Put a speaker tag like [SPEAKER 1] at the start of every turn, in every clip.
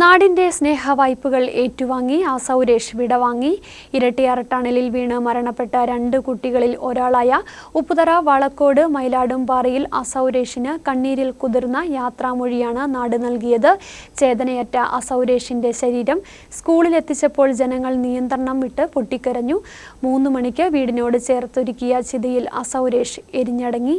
[SPEAKER 1] നാടിന്റെ സ്നേഹവായ്പകൾ ഏറ്റുവാങ്ങി ആ സൗരേഷ് വിടവാങ്ങി. ഇരട്ടിയാർ ടണലിൽ വീണ് മരണപ്പെട്ട രണ്ട് കുട്ടികളിൽ ഒരാളായ ഉപ്പുതറ വളക്കോട് മയിലാടുംപാറയിൽ അസൗരേഷിന് കണ്ണീരിൽ കുതിർന്ന യാത്രാമൊഴിയാണ് നാട് നൽകിയത്. ചേതനയറ്റ അസൗരേഷിന്റെ ശരീരം സ്കൂളിലെത്തിച്ചപ്പോൾ ജനങ്ങൾ നിയന്ത്രണം വിട്ട് പൊട്ടിക്കരഞ്ഞു. മൂന്ന് മണിക്ക് വീടിനോട് ചേർത്തൊരുക്കിയ ചിതയിൽ അസൗരേഷ് എരിഞ്ഞടങ്ങി.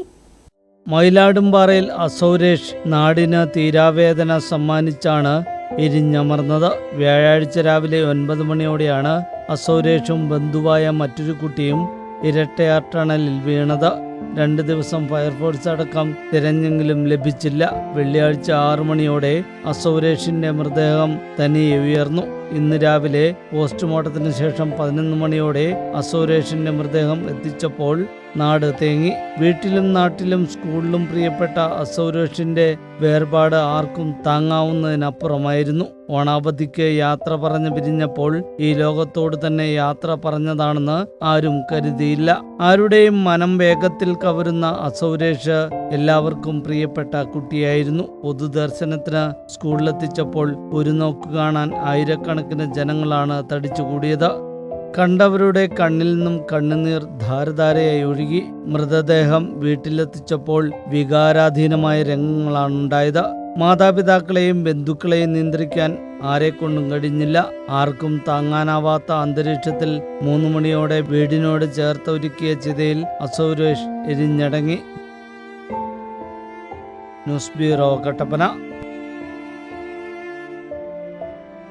[SPEAKER 2] മയിലാടുംപാറയിൽ അസൗരേഷ് നാടിന് തീരാവേദന സമ്മാനിച്ചാണ് എരിഞ്ഞമർന്നത് വ്യാഴാഴ്ച രാവിലെ ഒൻപത് മണിയോടെയാണ് അസൗരേഷും ബന്ധുവായ മറ്റൊരു കുട്ടിയും ഇരട്ടയാർ ടണലിൽ വീണത്. രണ്ട് ദിവസം ഫയർഫോഴ്സ് അടക്കം തിരഞ്ഞെങ്കിലും ലഭിച്ചില്ല. വെള്ളിയാഴ്ച ആറു മണിയോടെ അസൗരേഷിന്റെ മൃതദേഹം തനിയെ ഉയർന്നു. ഇന്ന് രാവിലെ പോസ്റ്റ്മോർട്ടത്തിന് ശേഷം പതിനൊന്ന് മണിയോടെ അസൗരേഷിന്റെ മൃതദേഹം എത്തിച്ചപ്പോൾ നാട് തേങ്ങി വീട്ടിലും നാട്ടിലും സ്കൂളിലും പ്രിയപ്പെട്ട അസൗരേഷിന്റെ വേർപാട് ആർക്കും താങ്ങാവുന്നതിനപ്പുറമായിരുന്നു. ഓണാവധിക്ക് യാത്ര പറഞ്ഞു പിരിഞ്ഞപ്പോൾ ഈ ലോകത്തോട് തന്നെ യാത്ര പറഞ്ഞതാണെന്ന് ആരും കരുതിയില്ല. ആരുടെയും മനം വേഗത്തിൽ കവരുന്ന അസൗരേഷ് എല്ലാവർക്കും പ്രിയപ്പെട്ട കുട്ടിയായിരുന്നു. പൊതുദർശനത്തിന് സ്കൂളിലെത്തിച്ചപ്പോൾ ഒരു നോക്ക് കാണാൻ ആയിരക്കണക്കിന് ജനങ്ങളാണ് തടിച്ചുകൂടിയത്. കണ്ടവരുടെ കണ്ണിൽ നിന്നും കണ്ണുനീർ ധാരധാരയായി ഒഴുകി മൃതദേഹം വീട്ടിലെത്തിച്ചപ്പോൾ വികാരാധീനമായ രംഗങ്ങളാണ് ഉണ്ടായത്. മാതാപിതാക്കളെയും ബന്ധുക്കളെയും നിയന്ത്രിക്കാൻ ആരെക്കൊണ്ടും കഴിഞ്ഞില്ല. ആർക്കും താങ്ങാനാവാത്ത അന്തരീക്ഷത്തിൽ മൂന്നു മണിയോടെ വീടിനോട് ചേർത്ത് ഒരുക്കിയ ചിതയിൽ അസൗരേഷ് എരിഞ്ഞടങ്ങി. News bureau Kattappana.